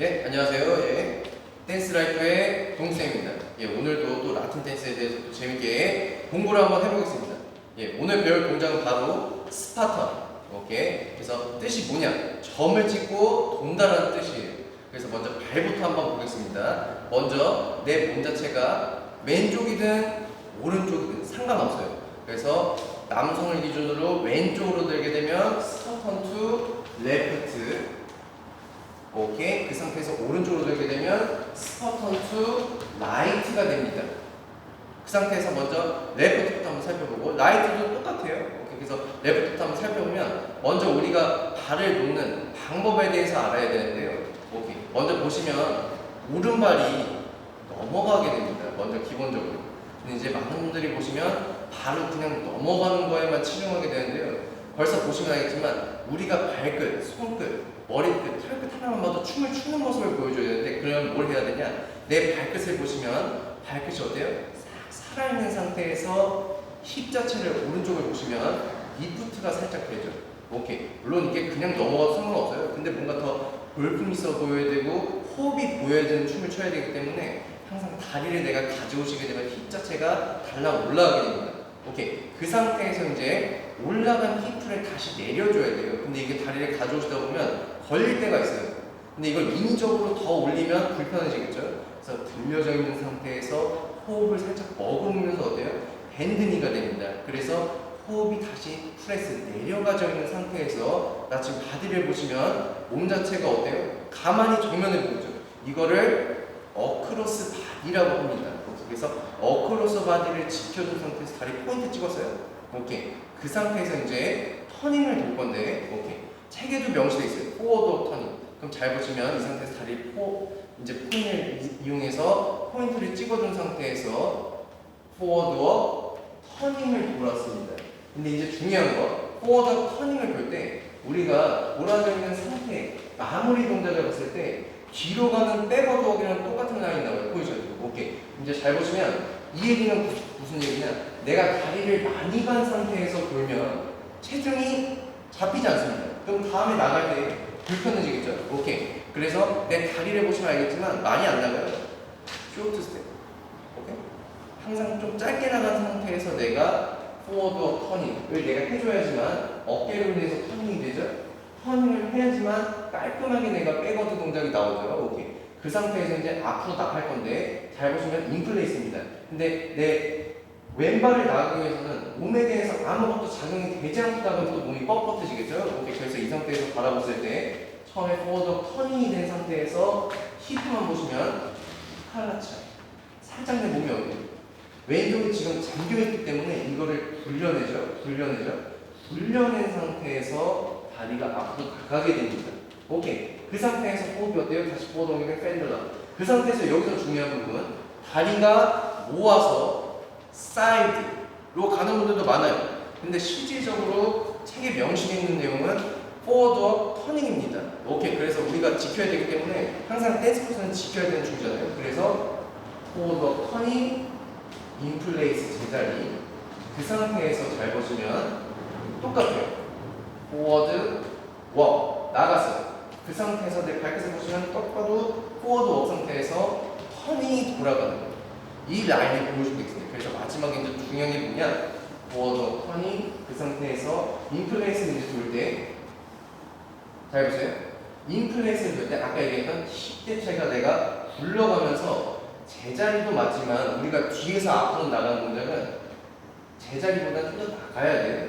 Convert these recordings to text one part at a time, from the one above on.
예, 안녕하세요. 예. 댄스 라이프의 동생입니다. 예, 오늘도 또 라틴 댄스에 대해서 또 재밌게 공부를 한번 해보겠습니다. 예, 오늘 배울 동작은 바로 스파턴. 오케이. 그래서 뜻이 뭐냐? 점을 찍고 돈다라는 뜻이에요. 그래서 먼저 발부터 한번 보겠습니다. 먼저 내 몸 자체가 왼쪽이든 오른쪽이든 상관없어요. 그래서 남성을 기준으로 왼쪽으로 들게 되면 스파턴 투 레프트 오케이 그 상태에서 오른쪽으로 들게 되면 스퍼턴 투 라이트가 됩니다. 그 상태에서 먼저 레프트부터 한번 살펴보고 라이트도 똑같아요. 오케이 그래서 레프트부터 한번 살펴보면 먼저 우리가 발을 놓는 방법에 대해서 알아야 되는데요. 오케이 먼저 보시면 오른발이 넘어가게 됩니다 먼저 기본적으로. 근데 이제 많은 분들이 보시면 발을 그냥 넘어가는 거에만 치중하게 되는데요 벌써 보시면 알겠지만 우리가 발끝, 손끝, 머리끝, 털끝 하나만 봐도 춤을 추는 모습을 보여줘야 되는데 그러면 뭘 해야 되냐? 내 발끝을 보시면 발끝이 어때요? 싹 살아있는 상태에서 힙 자체를 오른쪽을 보시면 리프트가 살짝 되죠. 오케이. 물론 이게 그냥 넘어가도 상관없어요. 근데 뭔가 더 볼품 있어 보여야 되고 호흡이 보여야 되는 춤을 춰야 되기 때문에 항상 다리를 내가 가져오시게 되면 힙 자체가 달라 올라가게 됩니다. 오케이. 그 상태에서 이제 올라간 힙을 다시 내려줘야 돼요. 근데 이게 다리를 가져오시다 보면 걸릴 때가 있어요. 근데 이걸 인위적으로 더 올리면 불편해지겠죠? 그래서 들려져 있는 상태에서 호흡을 살짝 머금으면서 어때요? 밴드니가 됩니다. 그래서 호흡이 다시 프레스 내려가져 있는 상태에서 나 지금 바디를 보시면 몸 자체가 어때요? 가만히 정면을 보죠. 이거를 어크로스 바디라고 합니다. 그래서 어크로스 바디를 지켜준 상태에서 다리 포인트 찍었어요. 오케이. 그 상태에서 이제 터닝을 돌 건데, 오케이. 책에도 명시돼 있어요. 포워드 터닝. 그럼 잘 보시면 이 상태에서 다리 포 이제 포인을 이- 이용해서 포인트를 찍어준 상태에서 포워드워 터닝을 돌았습니다. 근데 이제 중요한 거 포워드 터닝을 볼때 우리가 돌아져 있는 상태 마무리 동작을 봤을 때 뒤로 가는 백워드워크랑 똑같은 라인 나와요. 보이죠? 오케이. 이제 잘 보시면 이 얘기는 무- 무슨 얘기냐? 내가 다리를 많이 간 상태에서 돌면 체중이 잡히지 않습니다. 그럼 다음에 나갈 때 불편해지겠죠? 오케이. 그래서 내 다리를 보시면 알겠지만 많이 안 나가요. 쇼트 스텝. 오케이? 항상 좀 짧게 나간 상태에서 내가 포워드 터닝을 내가 해줘야지만 어깨로 인해서 터닝이 되죠? 터닝을 해야지만 깔끔하게 내가 백워드 동 나오죠. 오케이. 그 상태에서 이제 앞으로 나갈 건데 잘 보시면 인플레이스입니다. 근데 내 왼발을 나가기 위해서는 몸에 대해서 아무것도 작용이 되지 않다가 또 몸이 뻣뻣해지겠죠? 오케이. 그래서 이 상태에서 바라봤을 때 처음에 포워드 터닝이 된 상태에서 히프만 보시면 칼라차 살짝 내 몸이 어때요? 왼쪽이 지금 잠겨있기 때문에 이거를 불려내죠? 불려내죠? 불려낸 상태에서 다리가 앞으로 나가게 됩니다. 오케이. 그 상태에서 호흡이 어때요? 다시 포워드 옮기면 팬들라. 그 상태에서 여기서 중요한 부분 다리가 모아서 사이드로 가는 분들도 많아요. 근데 실질적으로 책에 명시되어 있는 내용은 포워드와 터닝입니다. 오케이. 그래서 우리가 지켜야 되기 때문에 항상 댄스 코스는 지켜야 되는 줄이잖아요. 그래서 포워드와 터닝, 인플레이스 제자리 그 상태에서 잘 보시면 똑같아요. 포워드, 워 나갔어요. 그 상태에서 내 발끝을 보시면 딱 봐도 포워드 워 상태에서 터닝이 돌아가는 거예요. 이 라인을 보여주고 있습니다. 그래서 마지막에 이제 중요한 게 뭐냐? 포워드 터닝 그 상태에서 인플레이스를 이제 돌 때 잘 보세요. 인플레이스를 돌 때 아까 얘기했던 힙 대체가 내가 굴러가면서 제자리도 맞지만 우리가 뒤에서 앞으로 나가는 동작은 제자리보다 좀 더 나가야 돼요.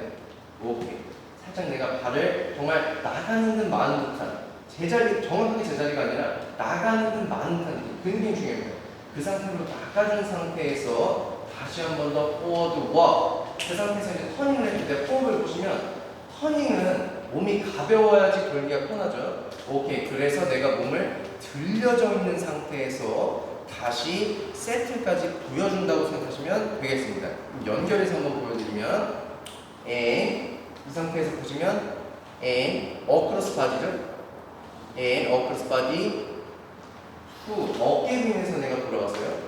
오케이. 살짝 내가 발을 정말 나가는 듯 마는 듯한 제자리 정확하게 제자리가 아니라 나가는 듯 마는 듯한 느낌이 중요해요. 그 상태로 나가준 상태에서 다시 한 번 더 포워드 워. 그 상태에서 이제 터닝을 했을 때 호흡을 보시면 터닝은 몸이 가벼워야지 돌기가 편하죠. 오케이. 그래서 내가 몸을 들려져 있는 상태에서 다시 세트까지 보여준다고 생각하시면 되겠습니다. 연결해서 한번 보여드리면 and 이 상태에서 보시면 and 어크로스 바디죠. And 어크로스 바디 투 어깨 위에서 내가 돌아왔어요.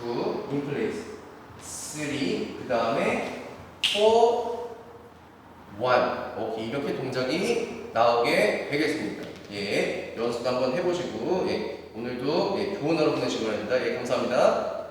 투 인플레이스 쓰리 그 다음에 포원 오케이 이렇게 동작이 나오게 되겠습니다. 예, 연습도 한번 해보시고 예, 오늘도 예, 좋은 하루 보내시기 바랍니다. 예, 감사합니다.